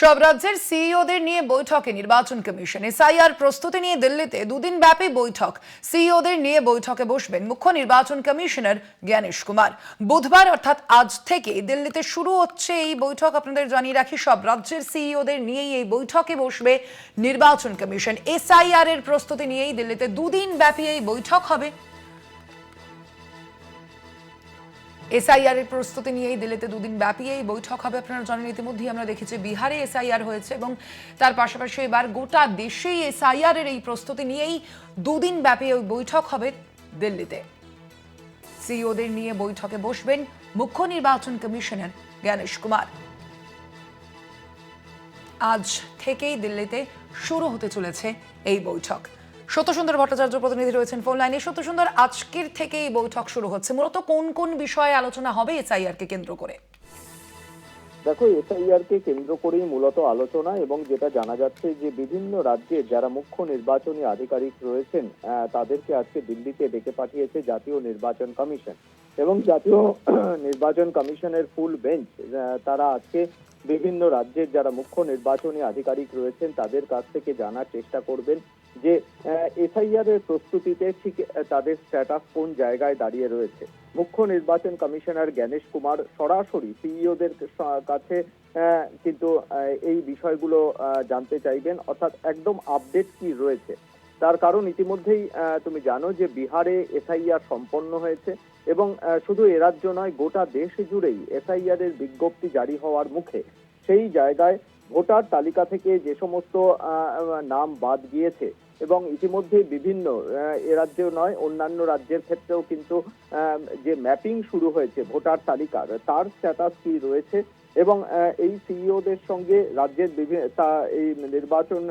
সব রাজ্যের সিইওদের নিয়ে বৈঠকে নির্বাচন কমিশন। এসআইআর প্রস্তুতি নিয়ে দিল্লিতে দুদিন ব্যাপী বৈঠক সিইওদের নিয়ে বৈঠকে বসবেন মুখ্য নির্বাচন কমিশনার জ্ঞানেশ কুমার। বুধবার, অর্থাৎ আজ থেকে দিল্লিতে শুরু হচ্ছে এই বৈঠক। আপনাদের জানিয়ে রাখি, সব রাজ্যের সিইওদের নিয়েই এই বৈঠকে বসবে নির্বাচন কমিশন। এসআইআর এর প্রস্তুতি নিয়েই দিল্লিতে দুদিন ব্যাপী এই বৈঠক হবে। এসআইআর এর প্রস্তুতি নিয়েই দিল্লিতে দুদিন ব্যাপী এই বৈঠক হবে। আপনারা জানেন, ইতিমধ্যেই আমরা দেখেছি বিহারে এসআইআর হয়েছে এবং তার পাশাপাশি এবার গোটা দেশেই এসআইআর এর এই প্রস্তুতি নিয়েই দুদিন ব্যাপী ওই বৈঠক হবে দিল্লিতে। সিইওদের নিয়ে বৈঠকে বসবেন মুখ্য নির্বাচন কমিশনার জ্ঞানেশ কুমার। আজ থেকেই দিল্লিতে শুরু হতে চলেছে এই বৈঠক। সত্যসুন্দর ভট্টাচার্য প্রতিনিধি রয়েছেন ফোন লাইনে সত্যসুন্দর, আজকের থেকে এই বৈঠক শুরু হচ্ছে। মূলত কোন কোন বিষয়ে আলোচনা হবে এসআইআর কে কেন্দ্র করে? দেখো এসআইআর কে কেন্দ্র করেই মূলত আলোচনা এবং যেটা জানা যাচ্ছে যে বিভিন্ন রাজ্যের যারা মুখ্য নির্বাচনী আধিকারিক রয়েছেন তাদেরকে আজকে দিল্লিতে ডেকে পাঠিয়েছে জাতীয় নির্বাচন কমিশন। এবং জাতীয় নির্বাচন কমিশনের ফুল বেঞ্চ তারা আজকে বিভিন্ন রাজ্যের যারা মুখ্য নির্বাচনী আধিকারিক রয়েছেন, তাদের কাছ থেকে জানার চেষ্টা করবেন। যে এসআইআর এর প্রস্তুতিতে ঠিক তাদের স্ট্যাটাস কোন জায়গায় দাঁড়িয়ে রয়েছে। মুখ্য নির্বাচন কমিশনার জ্ঞানেশ কুমার সরাসরি সিইওদের কাছে কিন্তু এই বিষয়গুলো জানতে চাইবেন। অর্থাৎ একদম আপডেট কি রয়েছে? তার কারণ ইতিমধ্যেই তুমি জানো যে বিহারে এসআইআর সম্পন্ন হয়েছে এবং শুধু এ রাজ্য নয়, গোটা দেশ জুড়েই এসআইআর এর বিজ্ঞপ্তি জারি হওয়ার মুখে সেই জায়গায় ভোটার তালিকা থেকে যে সমস্ত নাম বাদ গিয়েছে এবং ইতিমধ্যে বিভিন্ন এ রাজ্যেও নয়, অন্যান্য রাজ্যের ক্ষেত্রেও কিন্তু যে ম্যাপিং শুরু হয়েছে ভোটার তালিকার, তার স্ট্যাটাস কি রয়েছে এবং এই সিইওদের সঙ্গে রাজ্যের বিভিন্ন তা, এই নির্বাচন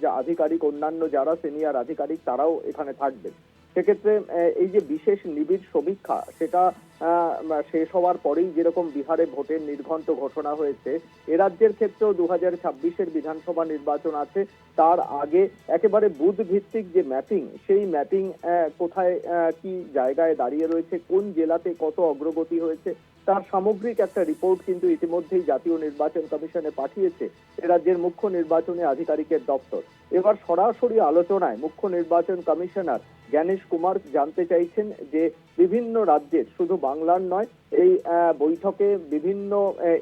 যে আধিকারিক, অন্যান্য যারা সিনিয়র আধিকারিক, তারাও এখানে থাকবেন। সেক্ষেত্রে এই যে বিশেষ নিবিড় সমীক্ষা, সেটা শেষ হওয়ার পরেই যেরকম বিহারে ভোটের নির্ঘণ্ট ঘোষণা হয়েছে, এ রাজ্যের ক্ষেত্রেও দু হাজার ছাব্বিশের বিধানসভা নির্বাচন আছে। তার আগে একেবারে বুথ ভিত্তিক যে ম্যাপিং, সেই ম্যাপিং কোথায় কি জায়গায় দাঁড়িয়ে রয়েছে, কোন জেলাতে কত অগ্রগতি হয়েছে, তার সামগ্রিক একটা রিপোর্ট কিন্তু ইতিমধ্যেই জাতীয় নির্বাচন কমিশনে পাঠিয়েছে, এ রাজ্যের মুখ্য নির্বাচনী আধিকারিকের দপ্তর। এবার সরাসরি আলোচনায় মুখ্য নির্বাচন কমিশনার জ্ঞানেশ কুমার জানতে চাইছেন যে বিভিন্ন রাজ্যের শুধু বাংলার নয় এই বৈঠকে বিভিন্ন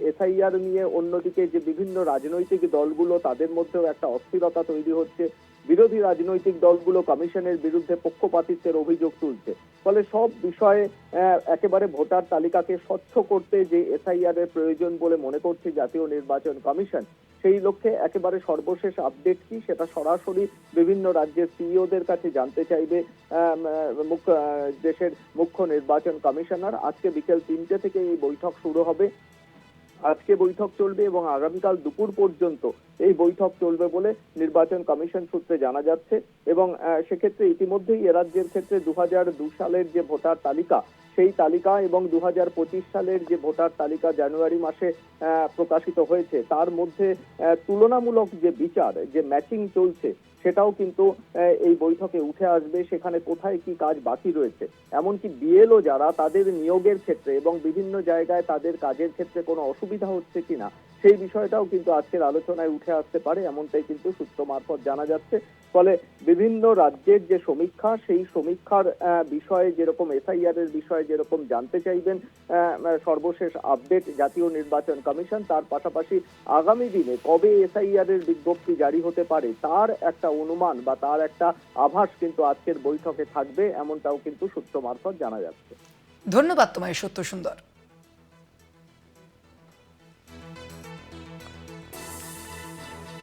এসআইআর নিয়ে অন্যদিকে যে বিভিন্ন রাজনৈতিক দলগুলো তাদের মধ্যেও একটা অস্থিরতা তৈরি হচ্ছে। বিরোধী রাজনৈতিক দলগুলো কমিশনের বিরুদ্ধে পক্ষপাতিত্বের অভিযোগ তুলছে। ফলে সব বিষয়ে একেবারে ভোটার তালিকাকে স্বচ্ছ করতে যে এসআইআর এর প্রয়োজন বলে মনে করছে জাতীয় নির্বাচন কমিশন সেই লক্ষ্যে একেবারে সর্বশেষ আপডেট কি সেটা সরাসরি বিভিন্ন রাজ্যের সিইওদের কাছে জানতে চাইবে আহ, মুখ্য দেশের মুখ্য নির্বাচন কমিশনার। আজকে বিকেল তিনটে থেকে এই বৈঠক শুরু হবে। আজকে বৈঠক চলবে এবং আগামীকাল দুপুর পর্যন্ত এই বৈঠক চলবে বলে নির্বাচন কমিশন সূত্রে জানা যাচ্ছে এবং সেক্ষেত্রে ইতিমধ্যেই এ রাজ্যের ক্ষেত্রে দু দু সালের যে ভোটার তালিকা, সেই তালিকা এবং দু হাজার পঁচিশ সালের যে ভোটার তালিকা জানুয়ারি মাসে প্রকাশিত হয়েছে, তার মধ্যে তুলনামূলক যে বিচার, যে ম্যাচিং চলছে সেটাও কিন্তু এই বৈঠকে উঠে আসবে সেখানে কোথায় কি কাজ বাকি রয়েছে। এমনকি বিএলও যারা তাদের নিয়োগের ক্ষেত্রে এবং বিভিন্ন জায়গায় তাদের কাজের ক্ষেত্রে কোনো অসুবিধা হচ্ছে কিনা, সেই বিষয়টাও কিন্তু আজকের আলোচনায় উঠে আসতে পারে, এমনটাই কিন্তু সূত্র মারফত জানা যাচ্ছে। ফলে বিভিন্ন রাজ্যের যে সমীক্ষা, সেই সমীক্ষার বিষয়ে যেরকম এসআইআর এর বিষয়ে যেরকম জানতে চাইবেন সর্বশেষ আপডেট জাতীয় নির্বাচন কমিশন, তার পাশাপাশি আগামী দিনে কবে এসআইআর এর বিজ্ঞপ্তি জারি হতে পারে, তার একটা অনুমান বা তার একটা আভাস কিন্তু আজকের বৈঠকে থাকবে, এমনটাও কিন্তু সূত্র মারফত জানা যাচ্ছে। ধন্যবাদ তোমায় সত্য সুন্দর